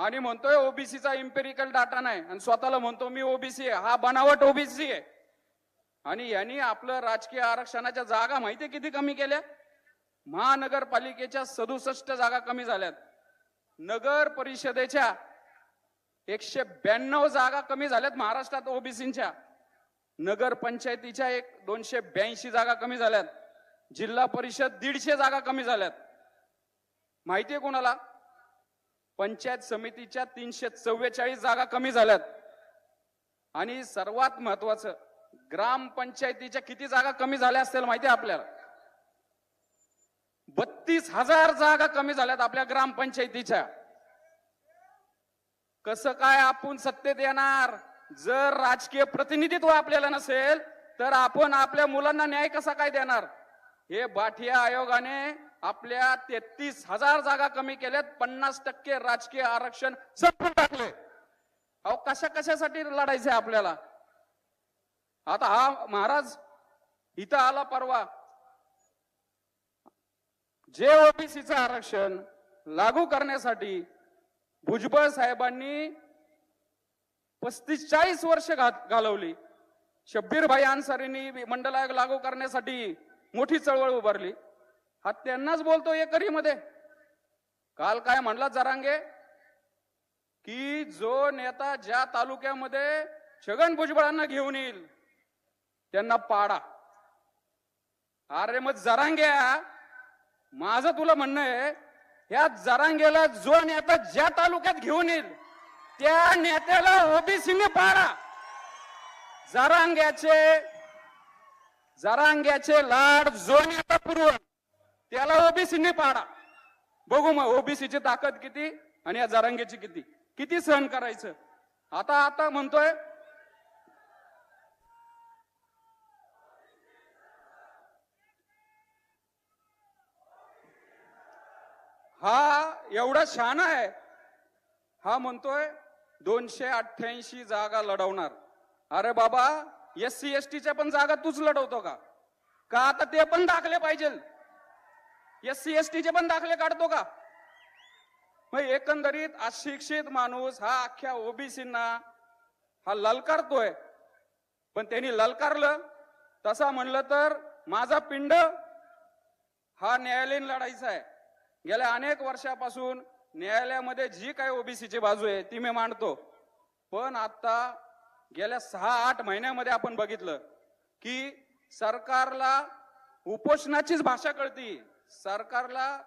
आणि म्हणतोय ओबीसीचा empirical data नाही. आणि स्वतःला म्हणतो मी ओबीसी आहे. हा बनावट ओबीसी आहे. आणि यांनी आपलं राजकीय आरक्षणाच्या जागा माहिती किती कमी केल्या? महानगरपालिकेच्या सदुसष्ट जागा कमी झाल्यात. नगर परिषदेच्या एकशे ब्याण्णव जागा कमी झाल्यात महाराष्ट्रात ओबीसीच्या. नगर पंचायतीच्या एक दोनशे ब्याऐंशी जागा कमी झाल्यात. जिल्हा परिषद दीडशे जागा कमी झाल्यात. माहिती आहे कोणाला? पंचायत समितीच्या तीनशे चव्वेचाळीस जागा कमी झाल्यात. आणि सर्वात महत्वाचं ग्रामपंचायतीच्या किती जागा कमी झाल्या असतील माहिती आहे आपल्याला? बत्तीस हजार जागा कमी झाल्यात आपल्या ग्रामपंचायतीच्या कसं काय आपण सत्तेत येणार? जर राजकीय प्रतिनिधित्व आपल्याला नसेल तर आपण आपल्या मुलांना न्याय कसा काय देणार? हे बाठिया आयोगाने आपल्या तेहतीस हजार जागा कमी केल्यात पन्नास टक्के राजकीय आरक्षण संपून टाकले अहो कशा कशासाठी लढायचंय आपल्याला? आता हा महाराज इथं आला परवा. जे ओबीसीचं आरक्षण लागू करण्यासाठी भुजबळ साहेबांनी पस्तीस चाळीस वर्ष घालवली. शब्बीर भाई अन्सारींनी मंडल आयोग लागू करण्यासाठी मोठी चळवळ उभारली. हा त्यांनाच बोलतो एकरीमध्ये. काल काय म्हणला जरांगे? की जो नेता ज्या तालुक्यामध्ये छगन भुजबळांना घेऊन येईल त्यांना पाडा. अरे मग जरांग्या माझं तुला म्हणणं आहे या जरांगेला जो नेता ज्या तालुक्यात घेऊन येईल त्या नेत्याला ओबीसीने पाडा. जरांग्याचे जरांग्याचे लाड जो नेता पुरवण त्याला ओबीसीने पाडा. बघू मग ओबीसीची ताकद किती आणि या जरांगेची किती. किती सहन करायचं? आता आता म्हणतोय. हा एवढा शहाणा आहे. हा म्हणतोय दोनशे अठ्ठ्याऐंशी जागा लढवणार. अरे बाबा एस सी एस टीच्या पण जागा तूच लढवतो का? का आता ते पण दाखले पाहिजे? एस सी एस टीचे पण दाखले काढतो का? मग एकंदरीत अशिक्षित माणूस हा अख्ख्या ओबीसींना हा ललकारतोय. पण त्यांनी ललकारलं तसा म्हणलं तर माझा पिंड हा न्यायालयीन लढाईचा आहे. गेल्या अनेक वर्षापासून न्यायालयामध्ये जी काही ओबीसीची बाजू आहे ती मी मांडतो. पण आता गेल्या सहा आठ महिन्यामध्ये आपण बघितलं की सरकारला उपोषणाचीच भाषा कळती. सरकारला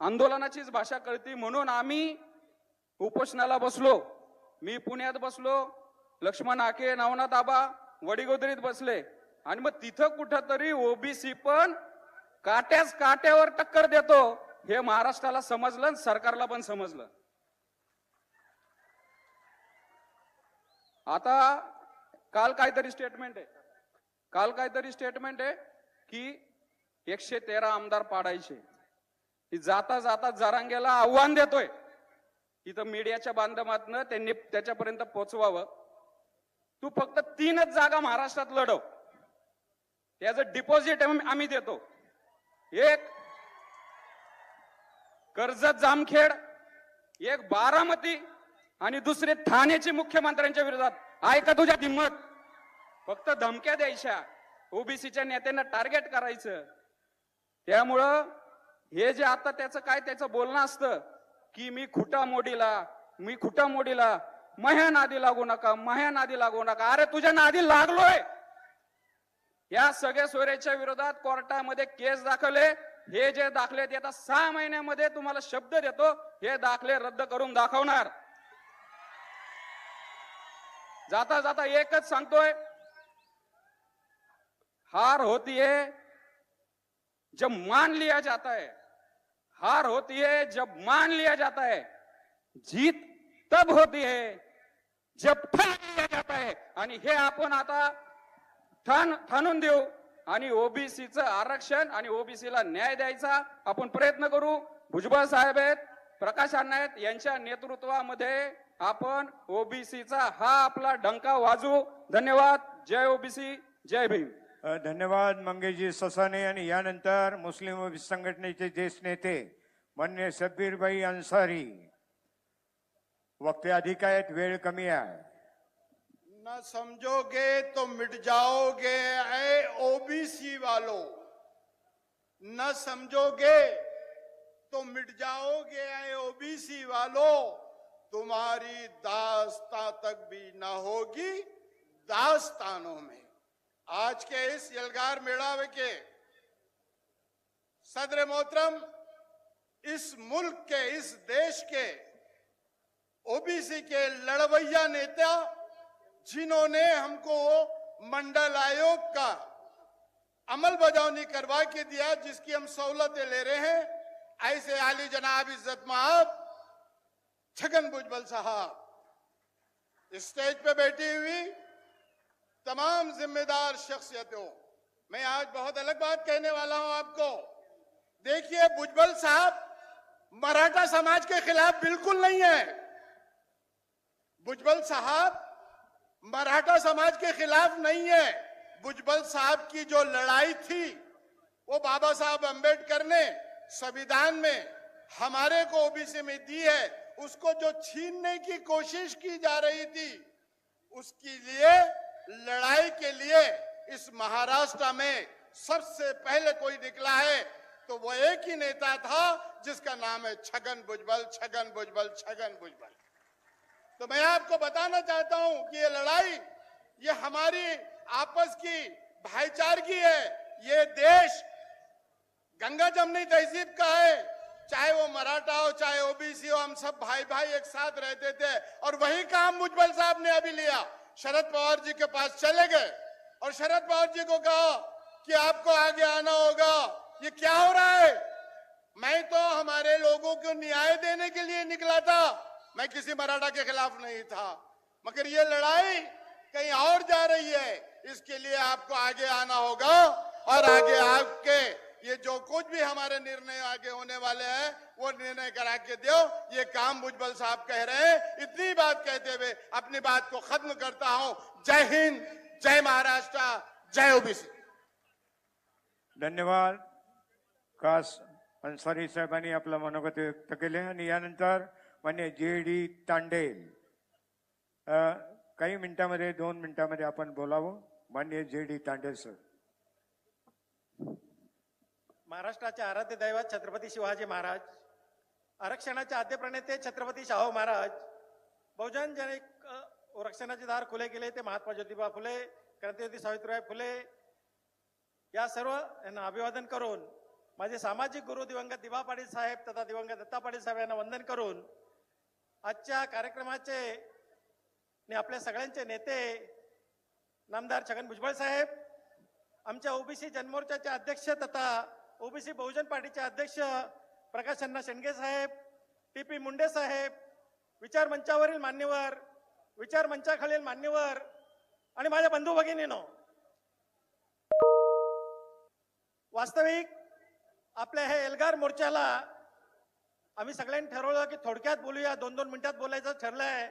आंदोलनाचीच भाषा कळती म्हणून आम्ही उपोषणाला बसलो. मी पुण्यात बसलो लक्ष्मण आके नवनाथ आबा वडीगोदरीत बसले. आणि मग तिथं कुठंतरी ओबीसी पण काट्याच काट्यावर टक्कर देतो. हे महाराष्ट्राला समजलं आणि सरकारला पण समजलं. आता काल काहीतरी स्टेटमेंट आहे. काल काहीतरी स्टेटमेंट आहे की एकशे तेरा आमदार पाडायचे. जाता जाता जरांगेला आव्हान देतोय. इथं मीडियाच्या माध्यमातून त्यांनी त्याच्यापर्यंत पोहोचवावं तू फक्त तीनच जागा महाराष्ट्रात लढव. त्याचं डिपॉझिट आम्ही देतो. एक कर्जत जामखेड. एक बारामती. आणि दुसरे ठाण्याचे मुख्यमंत्र्यांच्या विरोधात. ऐका तुझ्या हिंमत? फक्त धमक्या द्यायच्या. ओबीसीच्या नेत्यांना टार्गेट करायचं. त्यामुळं हे जे आता त्याचं काय त्याचं बोलणं असतं की मी खुटा मोडीला मी खुटा मोडीला मह्या नादी लागू नका मह्या नादी लागू नका. अरे तुझ्या नादी लागलोय! या सगळ्या सोयऱ्याच्या विरोधात कोर्टामध्ये केस दाखवले. हे जे दाखले ते आता सहा महिन्यामध्ये तुम्हाला शब्द देतो. हे दाखले रद्द करून दाखवणार. जाता जाता एकच सांगतोय. हार होतीये जब मान लिया जाता है हार होती है जब मान लिया जाता है जीत तब होती है जब ठान लिया जाता है। आणि हे आपण आता ठाण ठाणून देऊ. आणि ओबीसीचं आरक्षण आणि ओबीसीला न्याय द्यायचा आपण प्रयत्न करू. भुजबळ साहेब आहेत प्रकाश अण्णा आहेत यांच्या नेतृत्वामध्ये आपण ओबीसीचा हा आपला डंका वाजू धन्यवाद. जय ओबीसी जय भीम. धन्यवाद मंगेशजी, ससाने आणि यानंतर मुस्लिम संघटनेचे ज्येष्ठ नेते मान्य शब्बीरबाई अन्सारी। वक्ते अधिक आहेत वेळ कमी आहे। न समझोगे तो मिट जाओगे, ऐ ओबीसी वालों। न समझोगे तो मिट जाओगे, ऐ ओबीसी वालों। तुम्हारी दास्ता तक भी न होगी, दास्तानों में। आज के इस यलगार मेड़ावे के सदर मोहतरम, इस मुल्क के, इस देश के ओबीसी के लड़वैया नेता, जिन्होंने हमको मंडल आयोग का अमल बजावनी करवा के दिया, जिसकी हम सहूलतें ले रहे हैं, ऐसे आली जनाब इज़्ज़त माब छगन भुजबल साहब, स्टेज पे बैठी हुई तमाम जिम्मेदार शख्सियतों, मैं आज बहुत अलग बात कहने वाला हूँ आपको। देखिए, भुजबल साहब, मराठा समाज के खिलाफ बिल्कुल नहीं है। भुजबल साहब, मराठा समाज के खिलाफ नहीं है। भुजबल साहब की जो लड़ाई थी, वो बाबा साहब अंबेडकर ने संविधान में हमारे को ओबीसी में दी है। उसको जो छीनने की कोशिश की जा रही थी, उसके लिए लड़ाई के लिए इस महाराष्ट्र में सबसे पहले कोई निकला है तो वो एक ही नेता था, जिसका नाम है छगन भुजबल छगन भुजबल छगन भुजबल। तो मैं आपको बताना चाहता हूँ कि ये लड़ाई, ये हमारी आपस की भाईचारगी है। ये देश गंगा जमनी तहजीब का है। चाहे वो मराठा हो, चाहे ओबीसी हो, हम सब भाई भाई एक साथ रहते थे, और वही काम मुजबल साहब ने अभी लिया। शरद पवार जी के पास चले गए और शरद पवार जी को कहा कि आपको आगे आना होगा। ये क्या हो रहा है? मैं तो हमारे लोगों को न्याय देने के लिए निकला था। मैं किसी मराठा के खिलाफ नहीं था। मगर ये लड़ाई कहीं और जा रही है। इसके लिए आपको आगे आना होगा और आगे आपके ये जो कुछ भी हमारे निर्णय आगे होने वाले हैं वो निर्णय करा के दो ये काम भुजबल साहब कह रहे हैं। इतनी बात कहते हुए अपनी बात को खत्म करता हूँ। जय हिंद जय महाराष्ट्र जय ओबीसी। धन्यवाद। कास अन्सारी साहेबांनी आपलं मनोगत व्यक्त केले आणि यानंतर जे डी तांडेल अ, काही मिनिटामध्ये दोन मिनिटामध्ये आपण बोलावं. मान्य जे डी तांडेल सर. महाराष्ट्राचे आराध्य दैवत छत्रपती शिवाजी महाराज आरक्षणाचे आद्य प्रणेते छत्रपती शाहू महाराज बहुजन जनिक रक्षणाचे दार खुले केले ते महात्मा ज्योतिबा फुले क्रांतिज्योती सावित्रीबाई फुले या सर्व यांना अभिवादन करून माझे सामाजिक गुरु दिवंगत दिवा पाटील साहेब तथा दिवंगत दत्ता पाटील साहेब यांना वंदन करून आजच्या कार्यक्रमाचे आणि आपल्या सगळ्यांचे नेते नामदार छगन भुजबळ साहेब आमच्या ओबीसी जनमोर्चाचे अध्यक्ष तथा ओबीसी बहुजन पार्टीचे अध्यक्ष प्रकाश अण्णा शेंडगे साहेब टी पी मुंडे साहेब विचार मंचावरील मान्यवर विचार मंचाखालील मान्यवर आणि माझ्या बंधू भगिनीनो वास्तविक आपल्या हे एल्गार मोर्चाला आम्ही सगळ्यांनी ठरवलं की थोडक्यात बोलूया दोन दोन मिनिटात बोलायचं ठरलंय.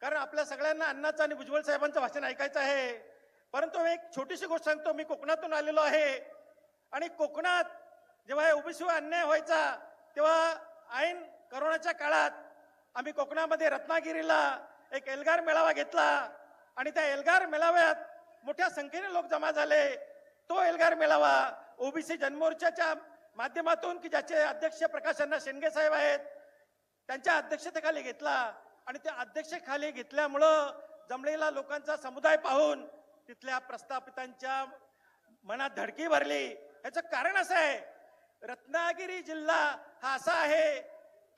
कारण आपल्या सगळ्यांना अण्णाचं आणि भुजबळ साहेबांचं भाषण ऐकायचं आहे. परंतु एक छोटीशी गोष्ट सांगतो मी कोकणातून आलेलो आहे आणि कोकणात जेव्हा ओबीसी अन्याय व्हायचा तेव्हा ऐन करोनाच्या काळात आम्ही कोकणामध्ये रत्नागिरीला एक एल्गार मेळावा घेतला आणि त्या एल्गार मेळाव्यात मोठ्या संख्येने लोक जमा झाले. तो एल्गार मेळावा ओबीसी जनमोर्चाच्या माध्यमातून की ज्याचे अध्यक्ष प्रकाश अण्णा शेंडगे साहेब आहेत त्यांच्या अध्यक्षतेखाली घेतला. आणि त्या अध्यक्षतेखाली घेतल्यामुळं जमलेला लोकांचा समुदाय पाहून तिथल्या प्रस्थापितांच्या मनात धडकी भरली. याचं कारण असं आहे रत्नागिरी जिल्हा हा असा आहे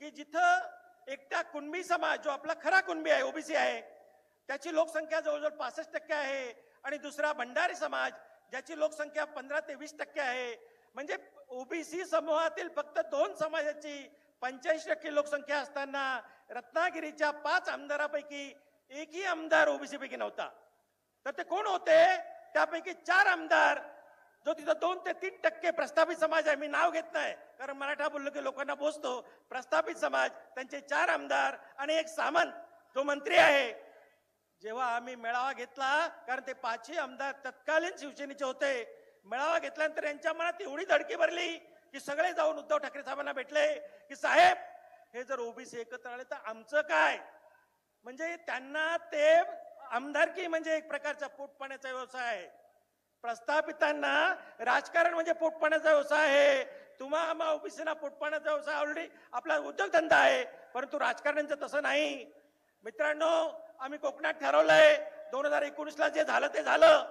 की जिथं एकटा कुणबी समाज जो आपला खरा कुणबी आहे ओबीसी आहे त्याची लोकसंख्या जवळजवळ पासष्ट टक्के आहे आणि दुसरा भंडारी समाज ज्याची लोकसंख्या पंधरा ते वीस टक्के आहे. म्हणजे ओबीसी समूहातील फक्त दोन समाजाची पंच्याऐंशी टक्के लोकसंख्या असताना रत्नागिरीच्या पाच आमदारापैकी एकही आमदार ओबीसीपैकी नव्हता. तर ते कोण होते? त्यापैकी चार आमदार जो तिथं दोन ते तीन टक्के प्रस्थापित समाज आहे मी नाव घेत नाही. कारण मराठा बोललो की लोकांना पोचतो प्रस्थापित समाज त्यांचे चार आमदार आणि एक सामंत जो मंत्री आहे. जेव्हा आम्ही मेळावा घेतला कारण ते पाचही आमदार तत्कालीन शिवसेनेचे होते. मेळावा घेतल्यानंतर यांच्या मनात एवढी धडकी भरली की सगळे जाऊन उद्धव ठाकरे साहेबांना भेटले की साहेब हे जर ओबीसी एकत्र आले तर आमचं काय? म्हणजे त्यांना ते आमदारकी म्हणजे एक प्रकारचा पोटपाण्याचा व्यवसाय आहे. प्रस्थापितांना राजकारण म्हणजे पोटपाण्याचा व्यवसाय आहे. तुम्हा आम्हा ओबीसीना पोटपाण्याचा व्यवसाय ऑलरेडी आपला उद्योगधंदा आहे परंतु राजकारण्यांचं तसं नाही. मित्रांनो आम्ही कोकणात ठरवलंय दोन हजार एकोणीसला जे झालं ते झालं.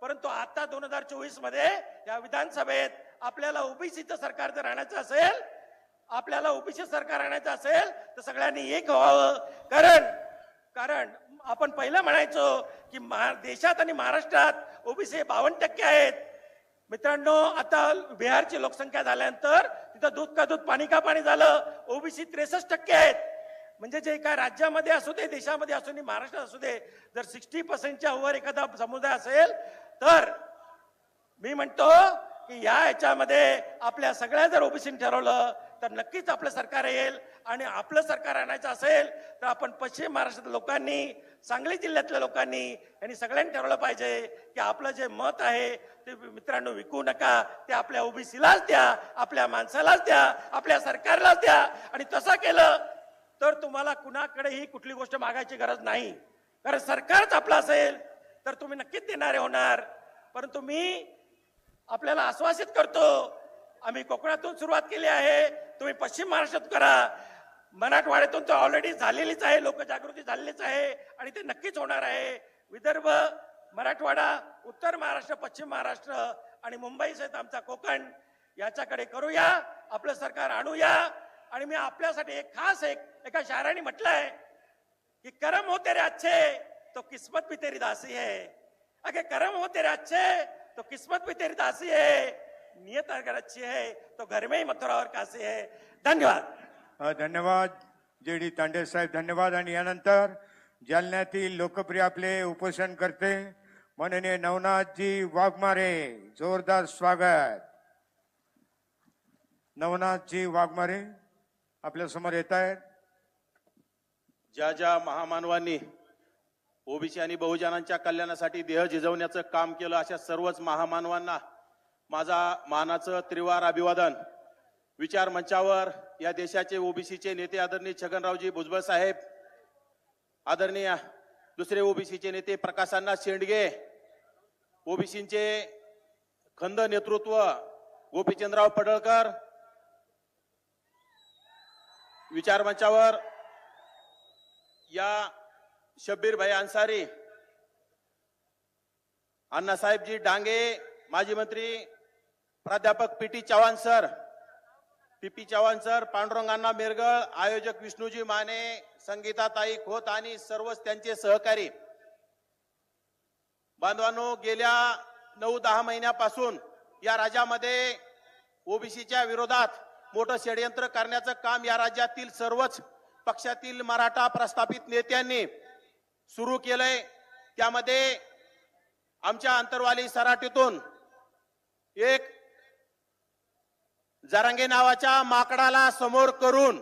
परंतु आता दोन हजार चोवीसमध्ये या विधानसभेत आपल्याला ओबीसीचं सरकार जर आणायचं असेल आपल्याला ओबीसी सरकार आणायचं असेल तर सगळ्यांनी एक व्हावं. कारण कारण आपण पहिलं म्हणायचो की देशात आणि महाराष्ट्रात ओबीसी बावन्न टक्के आहेत. मित्रांनो आता बिहारची लोकसंख्या झाल्यानंतर तिथं दूध का दूध पाणी का पाणी झालं ओबीसी त्रेसष्ट टक्के आहेत. म्हणजे जे काय राज्यामध्ये असू दे देशामध्ये असू दे महाराष्ट्रात असू दे जर सिक्स्टी पर्सेंटच्या वर एखादा समुदाय असेल तर मी म्हणतो की या ह्याच्यामध्ये आपल्या सगळ्या जर ओबीसीने ठरवलं तर नक्कीच आपलं सरकार येईल आणि आपलं सरकार आणायचं असेल तर आपण पश्चिम महाराष्ट्रातल्या लोकांनी सांगली जिल्ह्यातल्या लोकांनी यांनी सगळ्यांनी ठरवलं पाहिजे की आपलं जे मत आहे ते मित्रांनो विकू नका ते आपल्या ओबीसीलाच द्या आपल्या माणसालाच द्या आपल्या सरकारलाच द्या. आणि तसं केलं तर तुम्हाला कुणाकडेही कुठली गोष्ट मागायची गरज नाही. कारण सरकारच आपलं असेल तर तुम्ही नक्कीच देणारे होणार. परंतु मी आपल्याला आश्वासित करतो आम्ही कोकणातून सुरुवात केली आहे. तुम्ही पश्चिम महाराष्ट्रात करा. मराठवाड्यातून तर ऑलरेडी झालेलीच आहे लोकजागृती झालेलीच आहे आणि ते नक्कीच होणार आहे. विदर्भ मराठवाडा उत्तर महाराष्ट्र पश्चिम महाराष्ट्र आणि मुंबई सहित आमचा कोकण याच्याकडे करूया आपलं सरकार आणूया. आणि मी आपल्यासाठी एक खास एक एका शायराने म्हटलंय की करम होते रे अच्छे तो किस्मत भी तेरी दासी है. अगे करम होते रे अच्छे तो किस्मत भी तेरी दासी है. नियत अगर अच्छी है तो घर में ही मथुरा और काशी है। धन्यवाद। धन्यवाद जे डी तांडे साहेब धन्यवाद आणि यानंतर जालन्यातील लोकप्रिय आपले उपोषण करते माननीय नवनाथजी वाघमारे जोरदार स्वागत. नवनाथजी वाघमारे आपल्यासमोर येत आहेत. ज्या ज्या महामानवांनी ओबीसी आणि बहुजनांच्या कल्याणासाठी देह झिजवण्याचं काम केलं अशा सर्वच महामानवांना माझा मानाचं त्रिवार अभिवादन विचार मंचावर या देशाचे ओबीसीचे नेते आदरणीय छगनरावजी भुजबळ साहेब आदरणीय दुसरे ओबीसीचे नेते प्रकाशांना शेंडगे ओबीसीचे खंद नेतृत्व गोपीचंद्रराव पडळकर विचार मंचावर या शब्बीर भाई अन्सारी अण्णासाहेबजी डांगे माजी मंत्री प्राध्यापक P T Chavan sir P P Chavan sir पांडुरंगांना मिरगळ आयोजक विष्णूजी माने संगीताताई खोत आणि सर्वच त्यांचे सहकारी. बांधवांनो गेल्या नऊ दहा महिन्यापासून या राज्यामध्ये ओबीसीच्या विरोधात मोठं षडयंत्र करण्याचं काम या राज्यातील सर्वच पक्षातील मराठा प्रस्थापित नेत्यांनी सुरू केलंय. त्यामध्ये आमच्या अंतरवाली सराटीतून एक जरांगे नावाच्या माकडाला समोर करून